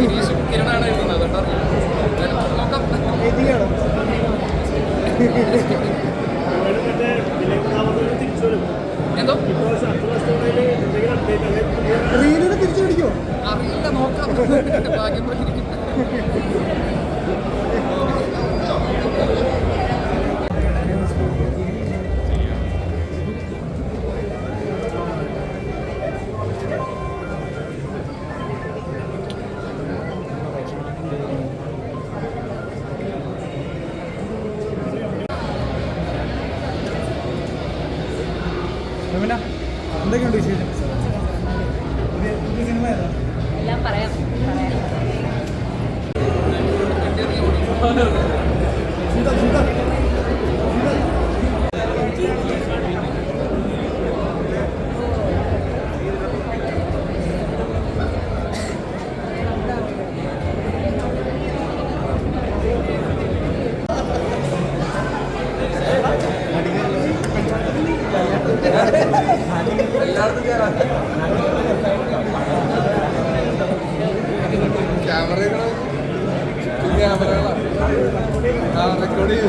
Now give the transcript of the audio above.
ഗിരീഷും കിരണാണ് എഴുതുന്നത് നോക്കാം എന്തോ അറിയില്ല നോക്കാം. ഭാഗ്യം പോലെ രമന എന്തൊക്കെയുണ്ട് വിശേഷം? പുതിയ സിനിമ ഏതാ? എല്ലാം പറയാം പറയാം. ക്യാമറകളാണ് റെക്കോർഡ് ചെയ്തു.